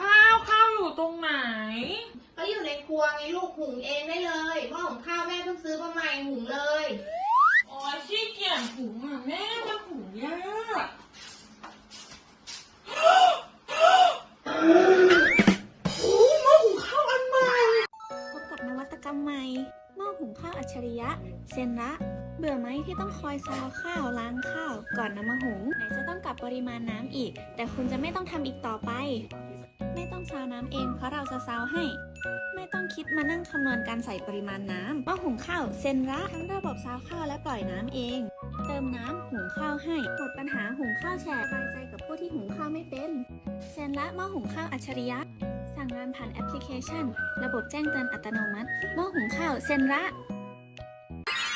ข้าวข้าวอยู่ตรงไหน ก็อยู่ในครัวไงลูกหุงเองได้เลยหม้อหุงข้าวแม่เพิ่งซื้อมาใหม่หุงเลย โอ้ยขี้เกียจหุงอะแม่มันหุงยากโอ้หม้อหุงข้าวอันใหม่ พบกับนวัตกรรมใหม่หม้อหุงข้าวอัจฉริยะ เซนระเบื่อไหมที่ต้องคอยซาวข้าวล้างข้าว ก่อนนำมาหุงไหนจะต้องกลับปริมาณน้ำอีก แต่คุณจะไม่ต้องทำอีกต่อไป ไม่ต้องซาวน้ำเองเพราะเราจะซาวให้ ไม่ต้องคิดมานั่งคำนวณการใส่ปริมาณน้ำหม้อหุงข้าวเซนระทั้งระบบซาวข้าวและปล่อยน้ำเอง เติมน้ำหุงข้าวให้หมดปัญหาหุงข้าวแฉะสบายใจกับผู้ที่หุงข้าวไม่เป็นเซนระหม้อหุงข้าวอัจฉริยะ สั่งงานผ่านแอปพลิเคชัน ระบบแจ้งเตือนอัตโนมัติหม้อหุงข้าวเซนระ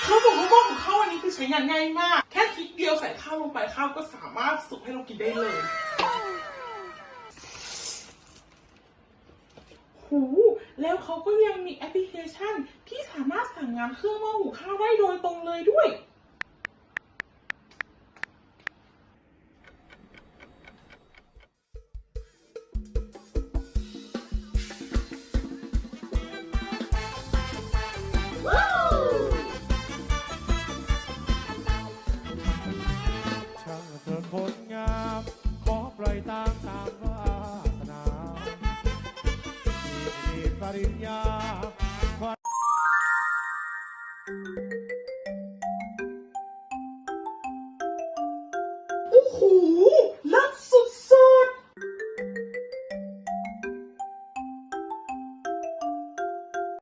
เขาบอกว่าหม้อหุงข้าวอันนี้คือใช้งานง่ายมาก แค่คลิกเดียวใส่ข้าวลงไปข้าวก็สามารถสุกให้เรากินได้เลย หูแล้วเขาก็ยังมีแอปพลิเคชันที่สามารถสั่งงานเครื่องหม้อหุงข้าวได้โดยตรงเลยด้วย ริญญาโอ้โห